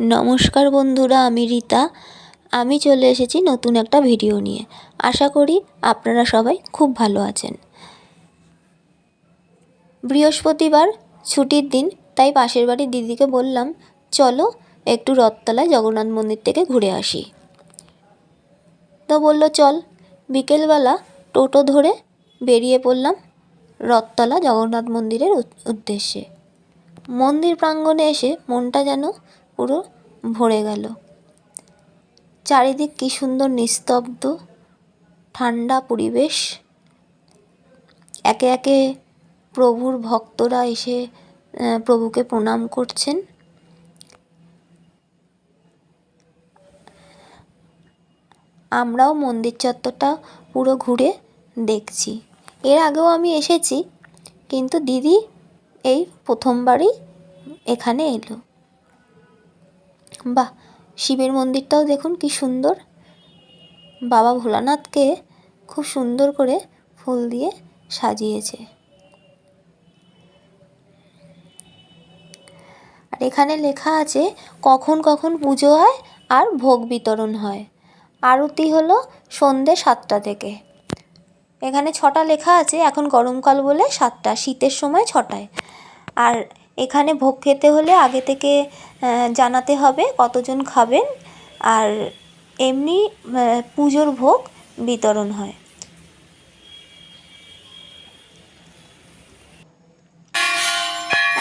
নমস্কার বন্ধুরা, আমি রীতা। আমি চলে এসেছি নতুন একটা ভিডিও নিয়ে। আশা করি আপনারা সবাই খুব ভালো আছেন। বৃহস্পতিবার ছুটির দিন, তাই পাশের বাড়ির দিদিকে বললাম, চলো একটু রথতলায় জগন্নাথ মন্দির থেকে ঘুরে আসি। তো বলল, চল। বিকেলবেলা টোটো ধরে বেরিয়ে পড়লাম রথতলা জগন্নাথ মন্দিরের উদ্দেশ্যে। মন্দির প্রাঙ্গণে এসে মনটা যেন পুরো ভরে গেল। চারিদিক কী সুন্দর নিস্তব্ধ, ঠান্ডা পরিবেশ। একে একে প্রভুর ভক্তরা এসে প্রভুকে প্রণাম করছেন। আমরাও মন্দির চত্বরটা পুরো ঘুরে দেখছি। এর আগেও আমি এসেছি, কিন্তু দিদি এই প্রথমবারই এখানে এলো। বাহ, শিবের মন্দিরটাও দেখুন কি সুন্দর। বাবা ভোলানাথকে খুব সুন্দর করে ফুল দিয়ে সাজিয়েছে। আর এখানে লেখা আছে, কখন কখন পুজো হয় আর ভোগ বিতরণ হয়। আরতি হলো সন্ধে সাতটা থেকে। এখানে ছটা লেখা আছে, এখন গরমকাল বলে সাতটা, শীতের সময় ছটায়। আর এখানে ভোগ খেতে হলে আগে থেকে জানাতে হবে কতজন খাবেন। আর এমনি পুজোর ভোগ বিতরণ হয়।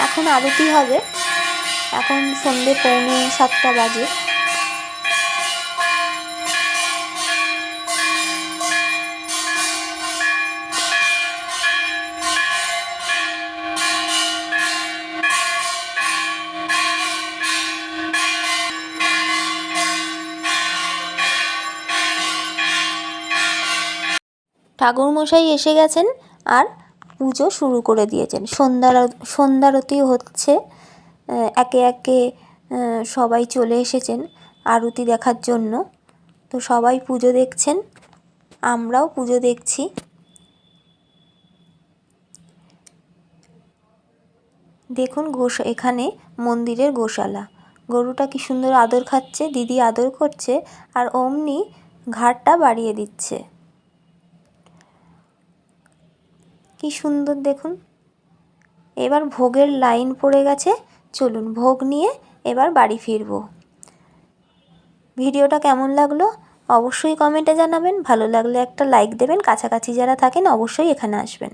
এখন আরতি হবে। এখন সন্ধে পৌনে সাতটা বাজে। ঠাকুরমশাই এসে গেছেন আর পুজো শুরু করে দিয়েছেন। সন্ধ্যার সন্ধ্যারতি হচ্ছে একে একে সবাই চলে এসেছেন আরতি দেখার জন্য। তো সবাই পুজো দেখছেন, আমরাও পুজো দেখছি। দেখুন গোস, এখানে মন্দিরের গোশালা। গরুটা কি সুন্দর আদর খাচ্ছে, দিদি আদর করছে, আর অমনি ঘাড়টা বাড়িয়ে দিচ্ছে। কি সুন্দর দেখুন। এবার ভোগের লাইন পড়ে গেছে। চলুন ভোগ নিয়ে এবার বাড়ি ফিরব। ভিডিওটা কেমন লাগল? অবশ্যই কমেন্টে জানাবেন। ভালো লাগলে একটা লাইক দেবেন। কাছাকাছি যারা থাকেন অবশ্যই এখানে আসবেন।